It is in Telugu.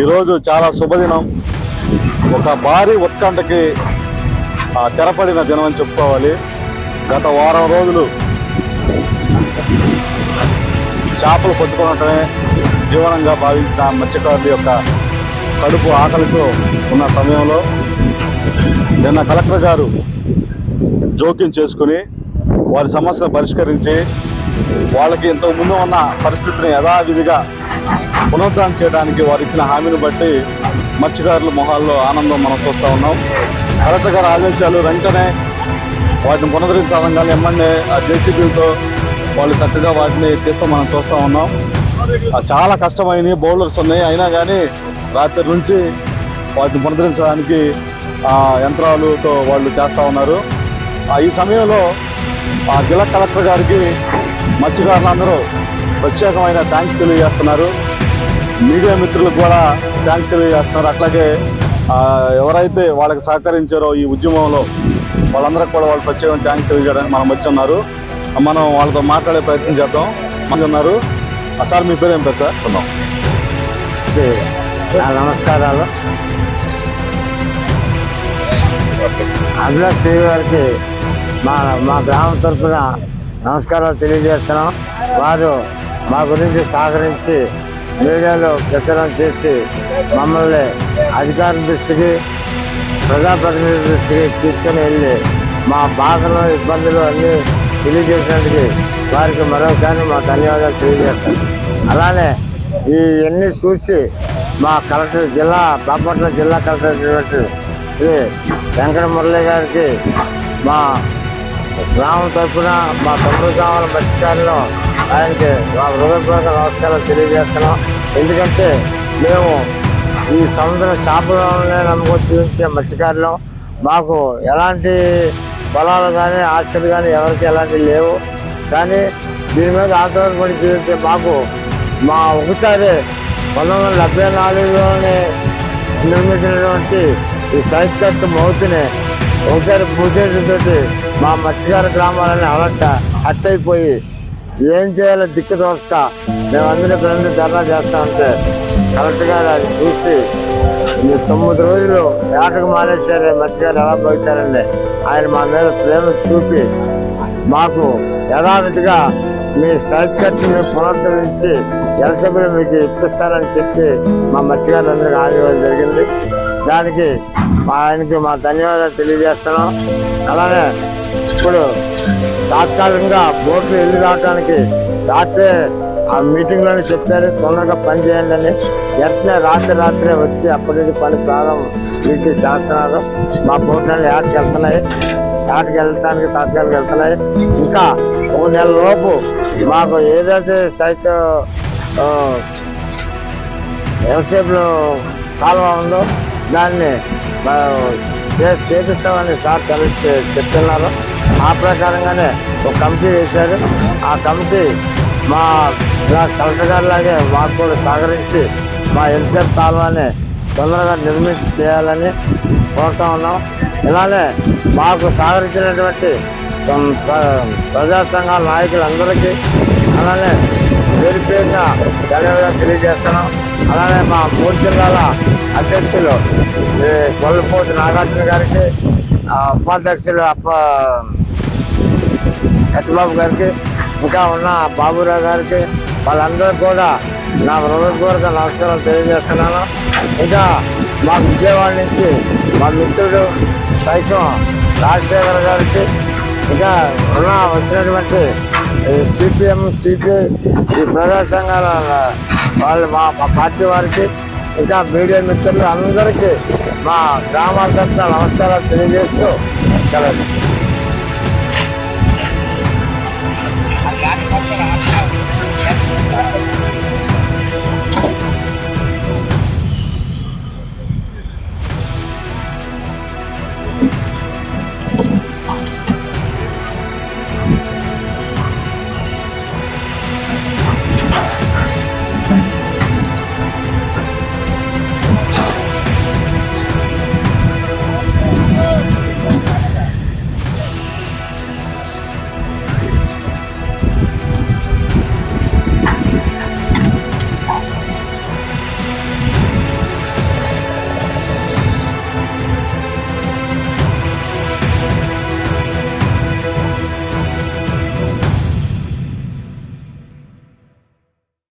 ఈరోజు చాలా శుభదినం. ఒక భారీ ఉత్కంఠకి ఆ, తెరపడిన దినం అని చెప్పుకోవాలి. గత వారం రోజులు చేపలు పట్టుకోవటమే జీవనంగా భావించిన మత్స్యకారుల యొక్క కడుపు ఆకలితో ఉన్న సమయంలో నిన్న కలెక్టర్ గారు జోక్యం చేసుకుని వారి సమస్యను పరిష్కరించి వాళ్ళకి ఇంతకు ముందు ఉన్న పరిస్థితిని యథావిధిగా పునరుద్ధరణ చేయడానికి వారు ఇచ్చిన హామీని బట్టి మత్స్యకారుల మొహాల్లో ఆనందం మనం చూస్తూ ఉన్నాం. కలెక్టర్ గారి ఆదేశాలు వెంటనే వాటిని పునరుద్ధరించాలని ఎమ్మెల్యే ఆ జేసీబీలతో వాళ్ళు చక్కగా వాటిని తీస్తూ మనం చూస్తూ ఉన్నాం. చాలా కష్టమైనవి బౌలర్స్ ఉన్నాయి. అయినా కానీ రాత్రి నుంచి వాటిని పునరుద్ధరించడానికి ఆ యంత్రాలతో వాళ్ళు చేస్తూ ఉన్నారు. ఆ ఈ సమయంలో ఆ జిల్లా కలెక్టర్ గారికి మత్స్యకారులందరూ ప్రత్యేకమైన థ్యాంక్స్ తెలియజేస్తున్నారు. మీడియా మిత్రులకు కూడా థ్యాంక్స్ తెలియజేస్తున్నారు. అట్లాగే ఎవరైతే వాళ్ళకి సహకరించారో ఈ ఉద్యమంలో వాళ్ళందరికీ కూడా వాళ్ళు ప్రత్యేకంగా థ్యాంక్స్ తెలియజేయడానికి మనం వచ్చి ఉన్నారు. మనం వాళ్ళతో మాట్లాడే ప్రయత్నం చేద్దాం. మన ఉన్నారు. సార్ మీ పేరు ఏం పేరు సార్? నమస్కారాలు. అభిలాష్ టీవీ వారికి మా మా గ్రామం తరఫున నమస్కారాలు తెలియజేస్తున్నాం. వారు మా గురించి సహకరించి మీడియాలో ప్రసారం చేసి మమ్మల్ని అధికారుల దృష్టికి ప్రజాప్రతినిధుల దృష్టికి తీసుకుని వెళ్ళి మా బాధలు ఇబ్బందులు అన్నీ తెలియజేసినందుకు వారికి మరోసారి మా ధన్యవాదాలు తెలియజేస్తాను. అలానే ఈ అన్ని చూసి మా కలెక్టర్ జిల్లా బాపట్ల జిల్లా కలెక్టర్ శ్రీ వెంకట మురళి గారికి మా గ్రామం తరఫున మా తొమ్మిది గ్రామాల మత్స్యకారులు ఆయనకి మా హృదయపూర్వక నమస్కారం తెలియజేస్తున్నాం. ఎందుకంటే మేము ఈ సముద్ర చేపలనే నమ్ముకొని జీవించే మత్స్యకారులు మాకు ఎలాంటి పొలాలు కానీ ఆస్తులు కానీ ఎవరికి ఎలాంటివి లేవు. కానీ దీని మీద ఆధారపడి జీవించే మాకు మా ఒకసారి పంతొమ్మిది వందల డెబ్బై నాలుగులోనే నిర్మించినటువంటి ఈ స్ట్రైక్ కట్ మౌత్ని ఒకసారి పూసేటతోటి మా మత్స్యకార గ్రామాలని అలట్ట హట్ అయిపోయి ఏం చేయాలో దిక్కు దోసక మేమందరం ఇక్కడ నుండి ధర్నా చేస్తా ఉంటే కలెక్టర్ గారు అది చూసి మీరు తొమ్మిది రోజులు ఏటకు మానేశారే మత్స్యకారు ఎలా బతుకుతారండి ఆయన మా మీద ప్రేమ చూపి మాకు యథావిధిగా మీ స్ట్రైట్ కట్ని పునరుద్ధరించి జలసభ్యులు మీకు ఇప్పిస్తారని చెప్పి మా మత్స్యకారులందరికీ హామీ ఇవ్వడం జరిగింది. దానికి మా ఆయనకి మా ధన్యవాదాలు తెలియజేస్తున్నాం. అలానే ఇప్పుడు తాత్కాలికంగా బోట్లు వెళ్ళి రావడానికి రాత్రే ఆ మీటింగ్లోనే చెప్పారు తొందరగా పని చేయండి అని. వెంటనే రాత్రి రాత్రే వచ్చి అప్పటి నుంచి పని ప్రారంభం నుంచి చేస్తున్నారు. మా బోట్లన్నీ ఏటకి వెళ్తున్నాయి. ఏటకి వెళ్ళటానికి తాత్కాలిక వెళ్తున్నాయి. ఇంకా ఒక నెల లోపు మాకు ఏదైతే సైట్ ఆ, ఎంతసేపులో కాలువ ఉందో దాన్ని చే- చేపిస్తామని సార్ సెలెక్ట్ చే- చెప్తున్నారు. ఆ ప్రకారంగానే ఒక కమిటీ వేశారు. ఆ కమిటీ మా కలెక్టర్ గారి లాగే మాకు కూడా సహకరించి మా ఎన్సెఫ్ కాలువని తొందరగా నిర్మించి చేయాలని కోరుతా ఉన్నాం. ఇలానే మాకు సహకరించినటువంటి ప్ర- ప్రజా సంఘాల నాయకులందరికీ అలానే పేరు పేరున ధన్యవాదాలు తెలియజేస్తున్నాం. అలానే మా మూడు జిల్లాల అధ్యక్షులు శ్రీ కొల్లపోతి నాగార్జున గారికి ఉపాధ్యక్షులు అప్ప సత్యబాబు గారికి ఇంకా ఉన్న బాబురావు గారికి వాళ్ళందరూ కూడా నా హృదయపూర్వక నమస్కారాలు తెలియజేస్తున్నాను. ఇంకా మా విజయవాడ నుంచి మా మిత్రుడు సైకం రాజశేఖర్ గారికి ఇంకా ఉన్న వచ్చినటువంటి సిపిఎం సిపిఐ ఈ ప్రజా సంఘాల వాళ్ళు మా మా పార్టీ వారికి ఇంకా మీడియా మిత్రులు అందరికీ మా గ్రామాల తరఫున నమస్కారాలు తెలియజేస్తూ చాలా